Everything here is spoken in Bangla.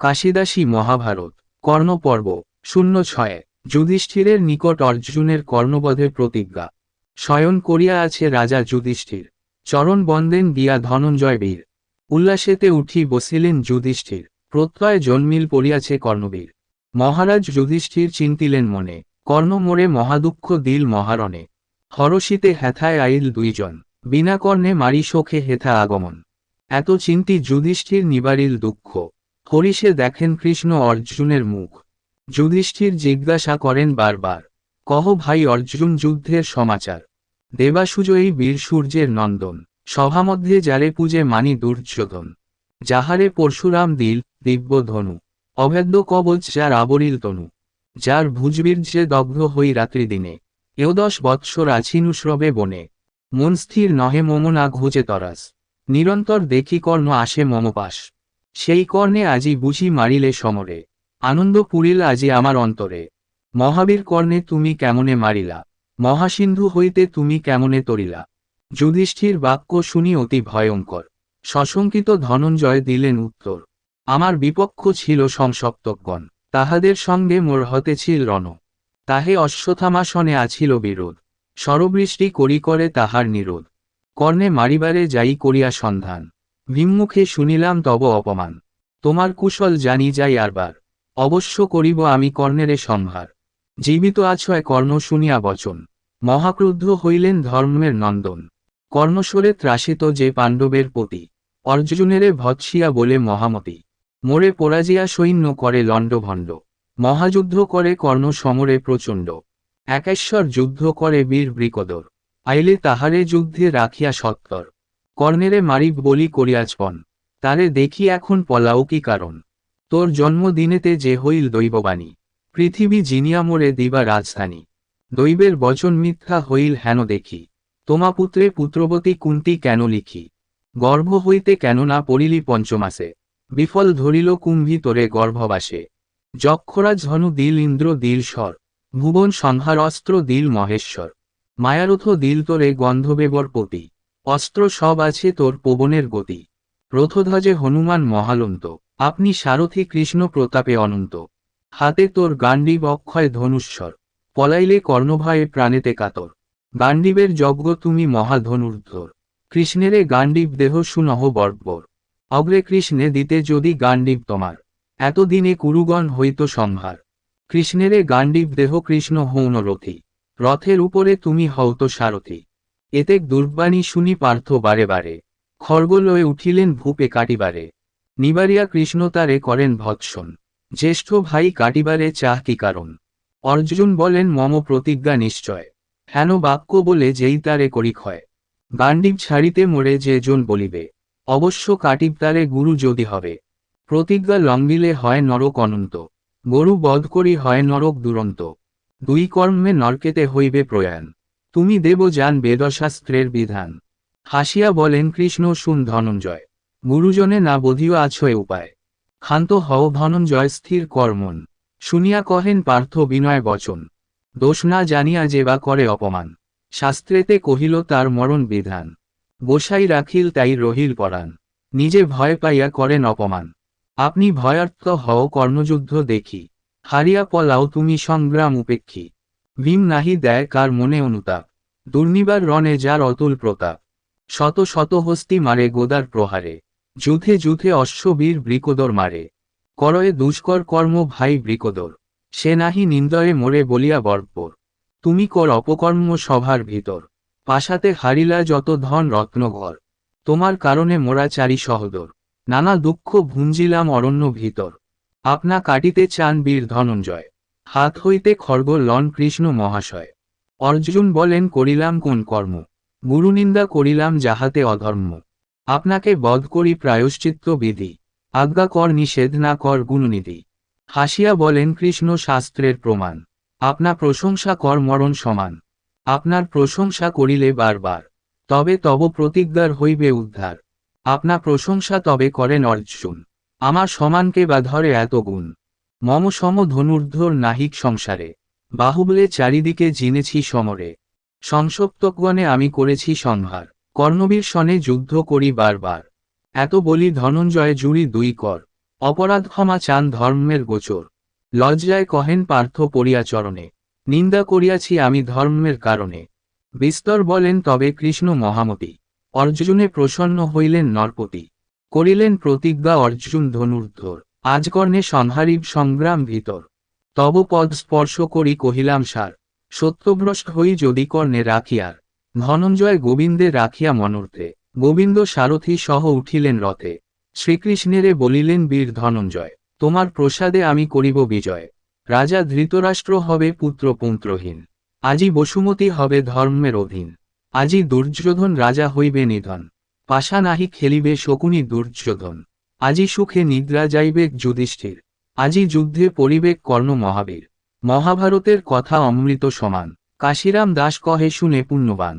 কাশিদাসী মহাভারত, কর্ণপর্ব, শূন্য ছয়ে, যুধিষ্ঠিরের নিকট অর্জুনের কর্ণবধের প্রতিজ্ঞা। শয়ন করিয়া আছে রাজা যুধিষ্ঠির। চরণ বন্দেন গিয়া ধনঞ্জয় বীর। উল্লাসেতে উঠি বসিলেন যুধিষ্ঠির। প্রত্যয় জন্মিল পড়িয়াছে কর্ণবীর। মহারাজ যুধিষ্ঠির চিন্তিলেন মনে। কর্ণ মোরে মহাদুঃখ দিল মহারণে। হরষিতে হেথায় আইল দুইজন। বিনা কর্ণে মারি শোকে হেথা আগমন। এত চিন্তি যুধিষ্ঠির নিবারিল দুঃখ। হরিষে দেখেন কৃষ্ণ অর্জুনের মুখ। যুধিষ্ঠির জিজ্ঞাসা করেন বারবার, কহ ভাই অর্জুন যুদ্ধের সমাচার? দেবাসুজয়ী বীর সূর্যের নন্দন, সভামধ্যে যারে পূজে মানি দুর্যোধন। যাহারে পরশুরাম দিল, দিব্য ধনু। অভেদ্য কবচ যার আবরিল তনু। যার ভুজবীর্যে দগ্ধ হই রাত্রি দিনে। এওদশ বৎসর আছিনুশ্রবে বনে। মন স্থির নহে মম না ঘুচে তরাস। নিরন্তর দেখি কর্ণ আসে মমপাশ। সেই কর্ণে আজি বুঝি মারিলে সমরে, আনন্দ পুরিল আজি আমার অন্তরে। মহাবীর কর্ণে তুমি কেমনে মারিলা, মহাসিন্ধু হইতে তুমি কেমনে তরিলা? যুধিষ্ঠির বাক্য শুনি অতি ভয়ঙ্কর, সশঙ্কিত ধনঞ্জয় দিলেন উত্তর, আমার বিপক্ষ ছিল সংসপ্তকগণ তাহাদের সঙ্গে মোর হতে ছিল রণ, তাহে অশ্বথামাসনে আছিল বিরোধ, সরবৃষ্টি করি করে তাহার নিরোধ, কর্ণে মারিবারে যাই করিয়া সন্ধান ভিম্মুখে শুনিলাম তব অপমান। তোমার কুশল জানি যাই আরবার। অবশ্য করিব আমি কর্ণেরে সম্ভার। জীবিত আছয় কর্ণ শুনিয়া বচন। মহাক্রুদ্ধ হইলেন ধর্মের নন্দন। কর্ণস্বরে ত্রাসিত যে পাণ্ডবের পতি। অর্জুনেরে ভৎসিয়া বলে মহামতি। মোরে পরাজিয়া সৈন্য করে লণ্ডভণ্ড। মহাযুদ্ধ করে কর্ণ সমরে প্রচণ্ড। একেশ্বর যুদ্ধ করে বীর বৃকদর। আইলে তাহারে যুদ্ধে রাখিয়া সত্তর। কর্ণেরে মারিব বলি করিয়াছপন তারে দেখি এখন পলাও কি কারণ। তোর জন্মদিনেতে যে হইল দৈববাণী, পৃথিবী জিনিয়া মোরে দিবা রাজধানী। দৈবের বচন মিথ্যা হইল হেন দেখি, তোমা পুত্রে পুত্রবতী কুন্তি কেন লিখি? গর্ভ হইতে কেন না পড়িলি পঞ্চমাসে, বিফল ধরিল কুম্ভী তোরে গর্ভবাসে। যক্ষরাজ ধনু দিল ইন্দ্র দিল স্বর, ভুবন সংহার অস্ত্র দিল মহেশ্বর। মায়ারথ দিল তোরে গন্ধবেবর পতি। অস্ত্র সব আছে তোর পবনের গতি। রথধ্বজে হনুমান মহালন্ত, আপনি সারথি কৃষ্ণ প্রতাপে অনন্ত। হাতে তোর গান্ডীব অক্ষয় ধনুস্বর পলাইলে কর্ণভয়ে প্রাণেতে কাতর। গান্ডীবের যজ্ঞ তুমি মহাধনুর্ধর। কৃষ্ণেরে গান্ডীব দেহ সুনহ বর্বর অগ্রে কৃষ্ণে দিতে যদি গান্ডীব তোমার, এতদিনে কুরুগণ হইত সম্ভার। কৃষ্ণেরে গান্ডীব দেহ কৃষ্ণ হৌন রথী রথের উপরে তুমি হওত সারথি। এতেক দুর্বাণী শুনি পার্থ বারে বারে। খর্গ লয়ে উঠিলেন ভূপে কাটিবারে। নিবারিয়া কৃষ্ণ তারে করেন ভৎসন। জ্যেষ্ঠ ভাই কাটিবারে চাহ কি কারণ? অর্জুন বলেন, মম প্রতিজ্ঞা নিশ্চয়। হেন বাক্য বলে যেই তারে করি ক্ষয় গান্ডীব ছাড়িতে মোরে যে জন বলিবে। অবশ্য কাটিব তারে গুরু যদি হবে। প্রতিজ্ঞা লঙ্গিলে হয় নরক অনন্ত। গরু বধ করি হয় নরক দুরন্ত। দুই কর্মে নরকেতে হইবে প্রয়াণ। তুমি দেব যান বেদশাস্ত্রের বিধান। হাসিয়া বলেন, কৃষ্ণ শুন ধনঞ্জয়। গুরুজনে না বোধিও আছয় উপায়। ক্ষান্ত হও ধনঞ্জয়, স্থির কর্মন শুনিয়া কহেন, পার্থ বিনয় বচন। দোষ না জানিয়া যে বা করে অপমান। শাস্ত্রেতে কহিল, তার মরণ বিধান। গোসাই রাখিল, তাই রহিল পরাণ। নিজে ভয় পাইয়া করেন অপমান। আপনি ভয়ার্থ হও কর্ণযুদ্ধ দেখি। হারিয়া পলাও, তুমি সংগ্রাম উপেক্ষী। ভীম নাহি দেয় কার মনে অনুতাপ। দুর্নিবার রণে যার অতুল প্রতাপ। শত শত হস্তি মারে গোদার প্রহারে। যুথে যুথে অশ্ববীর বৃকোদর মারে। করয়ে দুষ্কর কর্ম ভাই বৃকোদর। সে নাহি নিন্দয়ে মোরে বলিয়া বর্বর তুমি কর অপকর্ম সভার ভিতর। পাশাতে হারিলা যত ধন রত্নঘর। তোমার কারণে মোরা চারি সহদর। নানা দুঃখ ভুঞ্জিলাম অরণ্য ভিতর। আপনা কাটিতে চান বীর ধনঞ্জয়। হাত হইতে খর্গ লন কৃষ্ণ মহাশয়। অর্জুন বলেন, করিলাম কোন কর্ম? গুরুনিন্দা করিলাম যাহাতে অধর্ম। আপনাকে বধ করি প্রায়শ্চিত্ত বিধি। আজ্ঞা কর নিষেধ না কর গুণনিধি হাসিয়া বলেন, কৃষ্ণ শাস্ত্রের প্রমাণ। আপনা প্রশংসা কর মরণ সমান। আপনার প্রশংসা করিলে বারবার। তবে তব প্রতিজ্ঞার হইবে উদ্ধার। আপনা প্রশংসা তবে করেন অর্জুন। আমার সমানকে বা ধরে এত গুণ। মম সম ধনুর্ধর নাহিক সংসারে। বাহুবলে চারিদিকে জিনেছি সমরে। সংসপ্তকগণে আমি করেছি সংহার। কর্ণবীর সনে যুদ্ধ করি বারবার। এত বলি ধনঞ্জয় জুড়ি দুই কর। অপরাধ ক্ষমা চান ধর্মের গোচর। লজ্জায় কহেন পার্থ পরিয়াচরণে নিন্দা করিয়াছি আমি ধর্মের কারণে। বিস্তর বলেন তবে কৃষ্ণ মহামতি। অর্জুনে প্রসন্ন হইলেন নরপতি। করিলেন প্রতিজ্ঞা অর্জুন ধনুর্ধর। আজকর্ণে সংহারিব সংগ্রাম ভিতর। তব পদ স্পর্শ করি কহিলাম, সার, সত্যভ্রষ্ট হই যদি কর্ণে রাখিয়ার। ধনঞ্জয় গোবিন্দে রাখিয়া মনর্থে। গোবিন্দ সারথী সহ উঠিলেন রথে। শ্রীকৃষ্ণেরে বলিলেন বীর ধনঞ্জয়, তোমার প্রসাদে আমি করিব বিজয়। রাজা ধৃতরাষ্ট্র হবে পুত্র পুত্রহীন। আজি বসুমতী হবে ধর্মের অধীন। আজি দুর্যোধন রাজা হইবে নিধন। পাশা নাহি খেলিবে শকুনি দুর্যোধন। আজি সুখে নিদ্রা যাইবে যুধিষ্ঠির, আজি যুদ্ধে পরিবেক কর্ণ মহাবীর মহাভারতের কথা অমৃত সমান, কাশিরাম দাস কহে শুনে পুণ্যবান।